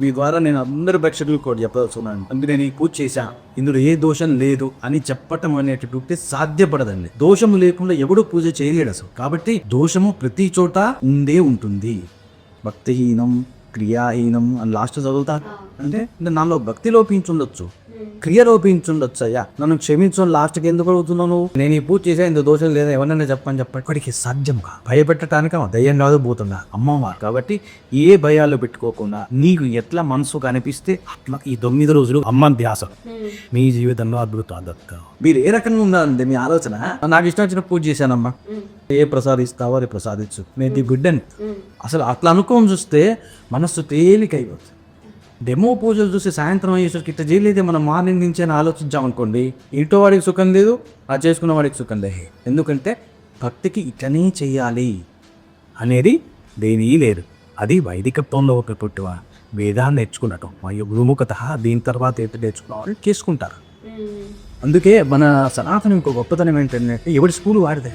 మీ ద్వారా నేను అందరి ప్రేక్షకులు కూడా చెప్పదలుచున్నాను అందుకే నేను ఈ పూజ చేశాను ఇందులో ఏ దోషం లేదు అని చెప్పటం అనేటటువంటి సాధ్యపడదండి. దోషము లేకుండా ఎవడు పూజ చేయలేడు అసలు. కాబట్టి దోషము ప్రతి చోట ఉండే ఉంటుంది. భక్తిహీనం క్రియాహీనం అని లాస్ట్ చదువుతా అంటే నాలో భక్తి లోపించుండొచ్చు. క్రియ లోపించుండొచ్చు అయ్యా. నన్ను క్షమించడం లాస్ట్కి ఎందుకు అడుగుతున్నాను నేను ఈ పూజ చేసా ఇంత దోషం లేదా? ఎవరైనా చెప్పని చెప్పండి. ఇక్కడికి సాధ్యంగా భయపెట్టడానికి ఆమె దయ్యం కాదు పోతుందా అమ్మవారు కాబట్టి ఏ భయాలు పెట్టుకోకుండా నీకు ఎట్లా మనసు కనిపిస్తే అట్లా ఈ తొమ్మిది రోజులు అమ్మ ధ్యాస. మీ జీవితంలో అద్భుతాలు. మీరు ఏ రకంగా ఉన్నారండి మీ ఆలోచన? నాకు ఇష్టం వచ్చిన పూజ చేశానమ్మా. ఏ ప్రసాదిస్తావో అది ప్రసాదించు. నేను ది గుడ్ అండ్ అసలు అట్లా అనుకోని చూస్తే మనస్సు తేలిక అయిపోతుంది డెమో పూజలు చూసి సాయంత్రం అయ్యేసరికి ఇట్లా చేయలేదే మనం మార్నింగ్ నుంచే ఆలోచించాం అనుకోండి. ఇంటో వాడికి సుఖం లేదు ఆ చేసుకున్న వాడికి సుఖం లేదు. ఎందుకంటే భక్తికి ఇట్లనే చెయ్యాలి అనేది దేని లేదు అది వైదికత్వంలో ఒక పుట్టువ. వేదాన్ని నేర్చుకున్నట్టు. మరియు గురుముఖత దీని తర్వాత ఏంటి నేర్చుకున్నామని చేసుకుంటారు. అందుకే మన సనాతనం ఇంకో గొప్పతనం ఏంటంటే ఎవడి స్కూల్ వాడితే